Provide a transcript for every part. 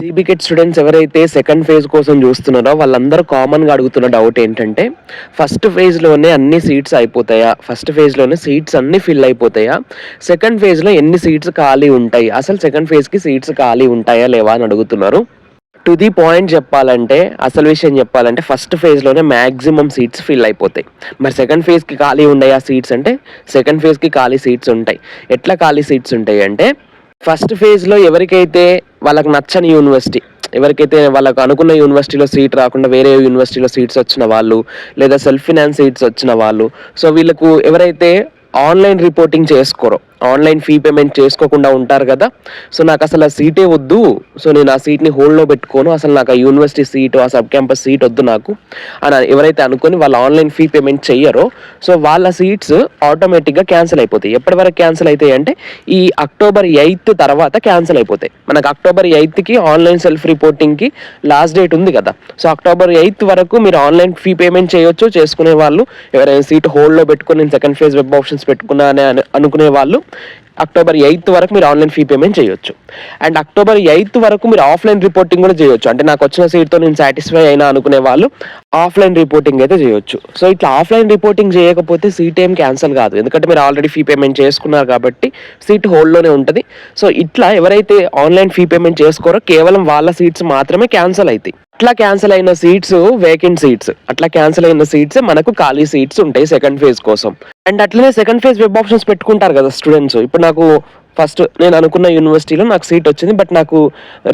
సిబికెట్ students ఎవరైతే second phase కోసం చూస్తున్నారో వాళ్ళందరూ కామన్గా అడుగుతున్న డౌట్ ఏంటంటే ఫస్ట్ ఫేజ్లోనే అన్ని సీట్స్ అయిపోతాయా? ఫస్ట్ ఫేజ్లోనే సీట్స్ అన్నీ ఫిల్ అయిపోతాయా? సెకండ్ ఫేజ్లో ఎన్ని సీట్స్ ఖాళీ ఉంటాయి? అసలు సెకండ్ ఫేజ్కి సీట్స్ ఖాళీ ఉంటాయా లేవా అని అడుగుతున్నారు. టు ది పాయింట్ చెప్పాలంటే అసలు విషయం చెప్పాలంటే ఫస్ట్ ఫేజ్లోనే మ్యాక్సిమం సీట్స్ ఫిల్ అయిపోతాయి. మరి సెకండ్ ఫేజ్కి ఖాళీ ఉండయా సీట్స్ అంటే సెకండ్ ఫేజ్కి ఖాళీ సీట్స్ ఉంటాయి. ఎట్లా ఖాళీ సీట్స్ ఉంటాయి అంటే ఫస్ట్ ఫేజ్లో ఎవరికైతే వాళ్ళకి నచ్చని యూనివర్సిటీ ఎవరికైతే వాళ్ళకు అనుకున్న యూనివర్సిటీలో సీట్ రాకుండా వేరే యూనివర్సిటీలో సీట్స్ వచ్చిన వాళ్ళు లేదా సెల్ఫ్ ఫినాన్స్ సీట్స్ వచ్చిన వాళ్ళు. సో వీళ్ళకు ఎవరైతే ఆన్లైన్ రిపోర్టింగ్ చేసుకోరో ఆన్లైన్ ఫీ పేమెంట్ చేసుకోకుండా ఉంటారు కదా. సో నాకు అసలు ఆ సీటే వద్దు. సో నేను ఆ సీట్ని హోల్డ్లో పెట్టుకోను. అసలు నాకు ఆ యూనివర్సిటీ సీట్ ఆ సబ్ క్యాంపస్ సీట్ వద్దు నాకు. అని ఎవరైతే అనుకొని వాళ్ళు ఆన్లైన్ ఫీ పేమెంట్ చెయ్యరో సో వాళ్ళ సీట్స్ ఆటోమేటిక్గా క్యాన్సిల్ అయిపోతాయి. ఎప్పటి వరకు క్యాన్సిల్ అవుతాయి అంటే ఈ అక్టోబర్ ఎయిత్ తర్వాత క్యాన్సిల్ అయిపోతాయి. మనకు అక్టోబర్ ఎయిత్కి ఆన్లైన్ సెల్ఫ్ రిపోర్టింగ్కి లాస్ట్ డేట్ ఉంది కదా. సో అక్టోబర్ ఎయిత్ వరకు మీరు ఆన్లైన్ ఫీ పేమెంట్ చేయొచ్చు చేసుకునే వాళ్ళు. ఎవరైనా సీట్ హోల్డ్లో పెట్టుకొని నేను సెకండ్ ఫేజ్ వెబ్ ఆప్షన్స్ పెట్టుకున్నా అని అనుకునే వాళ్ళు. అక్టోబర్ ఎయిత్ వరకు మీరు ఆన్లైన్ ఫీ పేమెంట్ చేయొచ్చు. అండ్ అక్టోబర్ ఎయిత్ వరకు మీరు ఆఫ్లైన్ రిపోర్టింగ్ కూడా చేయొచ్చు. అంటే నాకు వచ్చిన సీట్తో నేను సాటిస్ఫై అయినా అనుకునే వాళ్ళు ఆఫ్లైన్ రిపోర్టింగ్ అయితే చేయొచ్చు. సో ఇట్లా ఆఫ్లైన్ రిపోర్టింగ్ చేయకపోతే సీట్ ఏం క్యాన్సిల్ కాదు. ఎందుకంటే మీరు ఆల్రెడీ ఫీ పేమెంట్ చేసుకున్నారు కాబట్టి సీట్ హోల్డ్లోనే ఉంటుంది. సో ఇట్లా ఎవరైతే ఆన్లైన్ ఫీ పేమెంట్ చేసుకోరో కేవలం వాళ్ళ సీట్స్ మాత్రమే క్యాన్సిల్ అవుతాయి అట్లా క్యాన్సిల్ అయిన సీట్స్ వేకెంట్ సీట్స్ అట్లా క్యాన్సిల్ అయిన సీట్స్ మనకు ఖాళీ సీట్స్ ఉంటాయి సెకండ్ ఫేజ్ కోసం. అండ్ అట్లనే సెకండ్ ఫేజ్ వెబ్ ఆప్షన్స్ పెట్టుకుంటారు కదా స్టూడెంట్స్ ఇప్పుడు నాకు ఫస్ట్ నేను అనుకున్న యూనివర్సిటీలో నాకు సీట్ వచ్చింది బట్ నాకు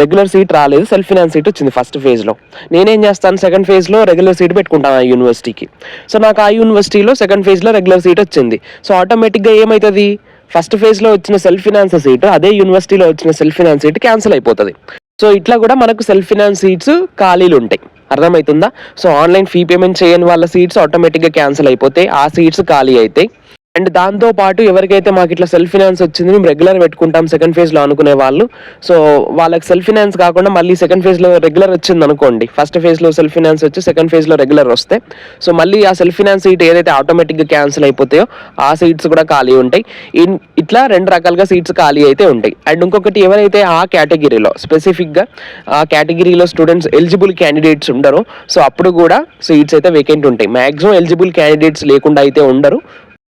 రెగ్యులర్ సీట్ రాలేదు. సెల్ఫ్ ఫినాన్స్ సీట్ వచ్చింది ఫస్ట్ ఫేజ్లో నేనేం చేస్తాను? సెకండ్ ఫేజ్లో రెగ్యులర్ సీట్ పెట్టుకుంటాను ఆ యూనివర్సిటీకి సో నాకు ఆ యూనివర్సిటీలో సెకండ్ ఫేజ్లో రెగ్యులర్ సీట్ వచ్చింది. సో ఆటోమేటిక్గా ఏమవుతుంది ఫస్ట్ ఫేజ్లో వచ్చిన సెల్ఫ్ ఫినాన్స్ సీట్ అదే యూనివర్సిటీలో వచ్చిన సెల్ఫ్ ఫినాన్స్ సీట్ క్యాన్సిల్ అయిపోతుంది. సో ఇట్లా కూడా మనకు సెల్ఫ్ ఫినాన్స్ సీట్స్ ఖాళీలు ఉంటాయి. అర్థమవుతుందా? సో ఆన్లైన్ ఫీ పేమెంట్ చేయని వాళ్ళ సీట్స్ ఆటోమేటిక్గా క్యాన్సిల్ అయిపోతాయి ఆ సీట్స్ ఖాళీ అవుతాయి అండ్ దాంతో పాటు ఎవరికైతే మాకు ఇట్లా సెల్ఫ్ ఫినాన్స్ వచ్చింది మేము రెగ్యులర్ పెట్టుకుంటాం సెకండ్ ఫేజ్లో అనుకునే వాళ్ళు. సో వాళ్ళకి సెల్ఫ్ ఫినాన్స్ కాకుండా మళ్ళీ సెకండ్ ఫేజ్లో రెగ్యులర్ వచ్చింది అనుకోండి. ఫస్ట్ ఫేజ్లో సెల్ఫ్ ఫినాన్స్ వచ్చి సెకండ్ ఫేజ్లో రెగ్యులర్ వస్తే. సో మళ్ళీ ఆ సెల్ఫ్ ఫినాన్స్ సీట్ ఏదైతే ఆటోమేటిక్గా క్యాన్సిల్ అయిపోతాయో ఆ సీట్స్ కూడా ఖాళీ ఉంటాయి. ఇట్లా రెండు రకాలుగా సీట్స్ ఖాళీ అయితే ఉంటాయి. అండ్ ఇంకొకటి ఎవరైతే ఆ కేటగిరీలో స్పెసిఫిక్గా ఆ కేటగిరీలో స్టూడెంట్స్ ఎలిజిబుల్ క్యాండిడేట్స్ ఉండరు సో అప్పుడు కూడా సీట్స్ అయితే వేకెంట్ ఉంటాయి. మ్యాక్సిమం ఎలిజిబుల్ క్యాండిడేట్స్ లేకుండా అయితే ఉండరు.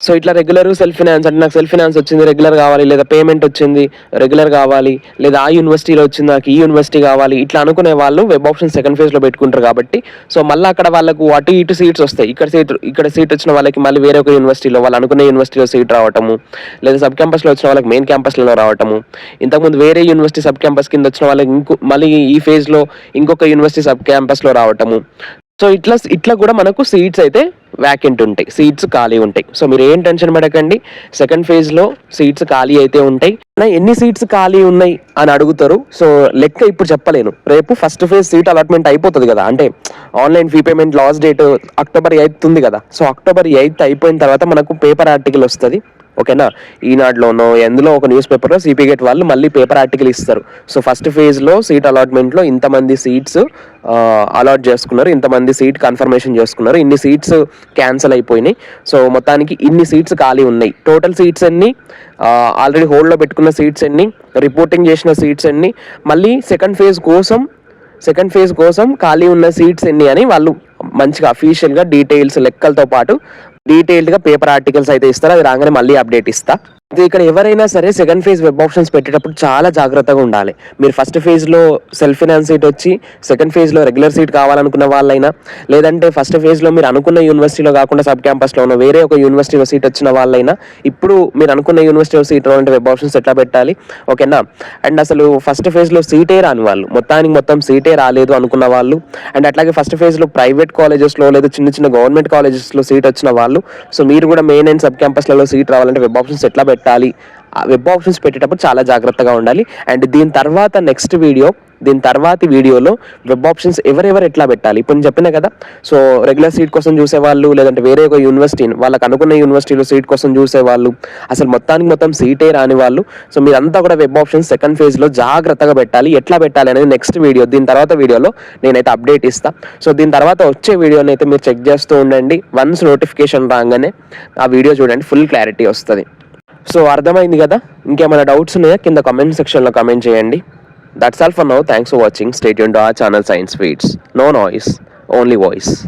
సో ఇట్లా రెగ్యులర్ సెల్ఫ్ ఫినాన్స్ అంటే నాకు సెల్ఫ్ ఫినాన్స్ వచ్చింది రెగ్యులర్ కావాలి లేదా పేమెంట్ వచ్చింది రెగ్యులర్ కావాలి లేదా ఆ యూనివర్సిటీలో వచ్చింది నాకు ఈ యూనివర్సిటీ కావాలి ఇట్లా అనుకునే వాళ్ళు వెబ్ ఆప్షన్ సెకండ్ ఫేజ్లో పెట్టుకుంటారు కాబట్టి. సో మళ్ళీ అక్కడ వాళ్ళకు అటు ఇటు సీట్స్ వస్తాయి. ఇక్కడ సీట్ ఇక్కడ సీట్ వచ్చిన వాళ్ళకి మళ్ళీ వేరే ఒక యూనివర్సిటీలో వాళ్ళు అనుకునే యూనివర్సిటీలో సీట్ రావటము లేదా సబ్ క్యాంపస్లో వచ్చిన వాళ్ళకి మెయిన్ క్యాంపస్లో రావటము. ఇంతకుముందు వేరే యూనివర్సిటీ సబ్ క్యాంపస్ కింద వచ్చిన వాళ్ళకి ఇంకో మళ్ళీ ఈ ఫేజ్లో ఇంకొక యూనివర్సిటీ సబ్ క్యాంపస్లో రావటము. సో ఇట్లా ఇట్లా కూడా మనకు సీట్స్ అయితే వ్యాకెంట్ ఉంటాయి. సీట్స్ ఖాళీ ఉంటాయి. సో మీరు ఏం టెన్షన్ పడకండి. సెకండ్ ఫేజ్లో సీట్స్ ఖాళీ అయితే ఉంటాయి. నా ఎన్ని సీట్స్ ఖాళీ ఉన్నాయి అని అడుగుతారు. సో లెక్క ఇప్పుడు చెప్పలేను. రేపు ఫస్ట్ ఫేజ్ సీట్ అలాట్మెంట్ అయిపోతుంది కదా. అంటే online fee payment last date October eighth ఉంది కదా. సో అక్టోబర్ ఎయిత్ అయిపోయిన తర్వాత మనకు పేపర్ ఆర్టికల్ వస్తుంది. ఓకేనా? ఈనాడులోనో ఎందులో ఒక న్యూస్ పేపర్లో సిపిగేట్ వాళ్ళు మళ్ళీ పేపర్ ఆర్టికల్ ఇస్తారు. సో ఫస్ట్ ఫేజ్లో సీట్ అలాట్మెంట్లో ఇంతమంది సీట్స్ అలాట్ చేసుకున్నారు. ఇంతమంది సీట్ కన్ఫర్మేషన్ చేసుకున్నారు. ఇన్ని సీట్స్ క్యాన్సిల్ అయిపోయినాయి. సో మొత్తానికి ఇన్ని సీట్స్ ఖాళీ ఉన్నాయి. టోటల్ సీట్స్ అన్ని ఆల్రెడీ హోల్డ్లో పెట్టుకున్న సీట్స్ ఎన్ని? రిపోర్టింగ్ చేసిన సీట్స్ ఎన్ని? మళ్ళీ సెకండ్ ఫేజ్ కోసం సెకండ్ ఫేజ్ కోసం ఖాళీ ఉన్న సీట్స్ ఎన్ని అని వాళ్ళు మంచిగా అఫీషియల్గా డీటెయిల్స్ లెక్కలతో పాటు డీటెయిల్డ్గా పేపర్ ఆర్టికల్స్ అయితే ఇస్తారు. అది రాగానే మళ్ళీ అప్డేట్ ఇస్తా. ఇక్కడ ఎవరైనా సరే సెకండ్ ఫేజ్ వెబ్ ఆప్షన్స్ పెట్టేటప్పుడు చాలా జాగ్రత్తగా ఉండాలి. మీరు ఫస్ట్ ఫేజ్లో సెల్ఫ్ ఫినాన్స్ సీట్ వచ్చి సెకండ్ ఫేజ్లో రెగ్యులర్ సీట్ కావాలనుకున్న వాళ్ళైనా లేదంటే ఫస్ట్ ఫేజ్లో మీరు అనుకున్న యూనివర్సిటీలో కాకుండా సబ్ క్యాంపస్లోనో వేరే ఒక యూనివర్సిటీలో సీట్ వచ్చిన వాళ్ళైనా ఇప్పుడు మీరు అనుకున్న యూనివర్సిటీలో సీట్ రావాలంటే వెబ్ ఆప్షన్స్ ఎట్లా పెట్టాలి? ఓకేనా అండ్ అసలు ఫస్ట్ ఫేజ్లో సీటే రాని వాళ్ళు మొత్తానికి మొత్తం సీటే రాలేదు అనుకున్న వాళ్ళు అండ్ అట్లాగే ఫస్ట్ ఫేజ్లో ప్రైవేట్ కాలేజెస్లో లేదా చిన్న చిన్న గవర్నమెంట్ కాలేజెస్లో సీట్ వచ్చిన వాళ్ళు సో మీరు కూడా మెయిన్ అండ్ సబ్ క్యాంపస్లలో సీట్ రావాలంటే వెబ్ ఆప్షన్స్ ఎట్లా పెట్టాలి? ఆ వెబ్ ఆప్షన్స్ పెట్టేటప్పుడు చాలా జాగ్రత్తగా ఉండాలి. అండ్ దీని తర్వాత నెక్స్ట్ వీడియో దీని తర్వాతి వీడియోలో వెబ్ ఆప్షన్స్ ఎవరెవరు ఎట్లా పెట్టాలి? ఇప్పుడు నేను చెప్పిన కదా సో రెగ్యులర్ సీట్ కోసం చూసేవాళ్ళు లేదంటే వేరే ఒక యూనివర్సిటీ వాళ్ళకి అనుకున్న యూనివర్సిటీలో సీట్ కోసం చూసేవాళ్ళు అసలు మొత్తానికి మొత్తం సీటే రాని వాళ్ళు. సో మీరంతా కూడా వెబ్ ఆప్షన్స్ సెకండ్ ఫేజ్లో జాగ్రత్తగా పెట్టాలి. ఎట్లా పెట్టాలి అనేది నెక్స్ట్ వీడియో దీని తర్వాత వీడియోలో నేనైతే అప్డేట్ ఇస్తాను సో దీని తర్వాత వచ్చే వీడియోని అయితే మీరు చెక్ చేస్తూ ఉండండి. వన్స్ నోటిఫికేషన్ రాగానే ఆ వీడియో చూడండి ఫుల్ క్లారిటీ వస్తుంది. సో అర్థమైంది కదా? ఇంకేమైనా డౌట్స్ ఉన్నాయా? కింద కామెంట్ సెక్షన్లో కామెంట్ చేయండి. That's all for now. Thanks for watching. Stay tuned to our channel Science Feeds. No noise, only voice.